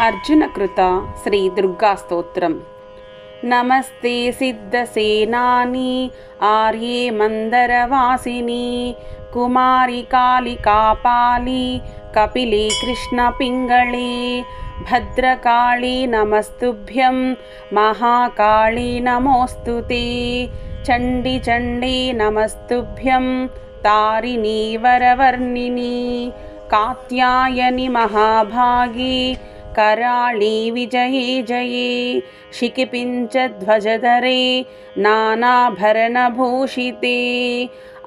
अर्जुनकृत श्रीदुर्गास्तोत्रम् नमस्ते सिद्धसेनानि आर्ये मन्दरवासिनी कुमारि कालिकापाली कपिली कृष्णपिङ्गळी भद्रकाळी नमस्तुभ्यं महाकाळी नमोऽस्तु ते चण्डि चण्डी नमस्तुभ्यं तारिणी वरवर्णिनी कात्यायनि महाभागी कराळी विजये जये। शिकिपिञ्चध्वजधरे नानाभरणभूषिते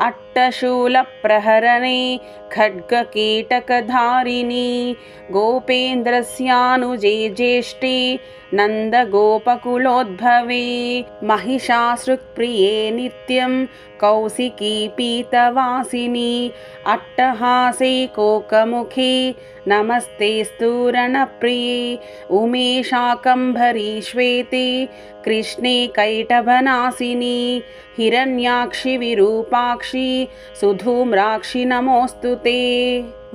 अट्टशूलप्रहरणे, खड्गकीटकधारिणी, गोपेन्द्रस्यानुजे ज्येष्ठे, नन्दगोपकुलोद्भवे महिषासृक्प्रिये नित्यं कौशिकी पीतवासिनी अट्टहासे कोकमुखी, नमस्ते स्तूरणप्रिये उमेशाकम्भरी श्वेते कृष्णे कैटभनासिनी हिरण्याक्षि विरूपाक्षि सुधूम्राक्षि नमोऽस्तु ते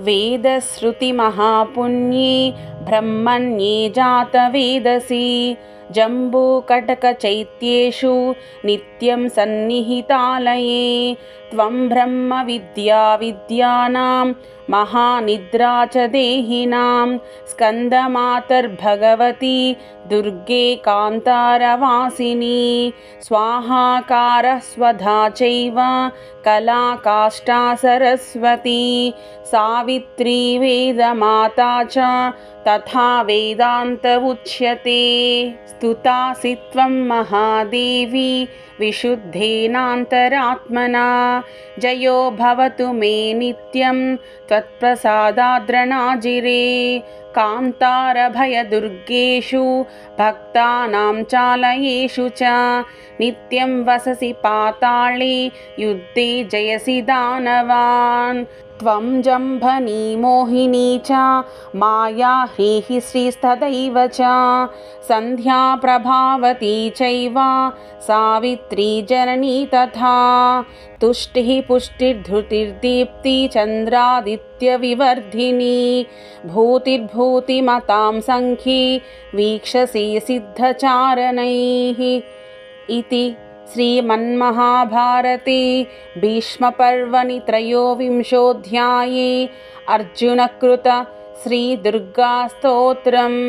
वेदश्रुतिमहापुण्ये ब्रह्मण्ये जातवेदसी। जम्बूकटकचैत्येषु नित्यं सन्निहितालये त्वं ब्रह्मविद्याविद्यानां महानिद्रा च देहिनां स्कन्दमातर्भगवती दुर्गे कान्तारवासिनी। स्वाहाकारः स्वधा चैव कलाकाष्ठा सरस्वती सावित्री वेदमाता च तथा वेदान्त उच्यते स्तुतासि त्वं महादेवी विशुद्धेनान्तरात्मना। जयो भवतु मे नित्यं त्वत्प्रसादाद्रणाजिरे कान्तारभयदुर्गेषु भक्तानां चालयेषु च। नित्यं वससि पाताळे युद्धे जयसि दानवान् त्वं जम्भनी मोहिनी च माया ह्रीः श्रीस्तदैव च। सन्ध्या प्रभावती चैव सावित्री जननी तथा। तुष्टिः पुष्टिर्धृतिर्दीप्ति चन्द्रादित्यविवर्धिनी। भूतिर्भूतिमतां सङ्ख्ये वीक्षसे सिद्धचारणैः इति श्रीमन्महाभारते भीष्मपर्वणि त्रयोविंशोऽध्याये अर्जुनकृत श्रीदुर्गास्तोत्रम्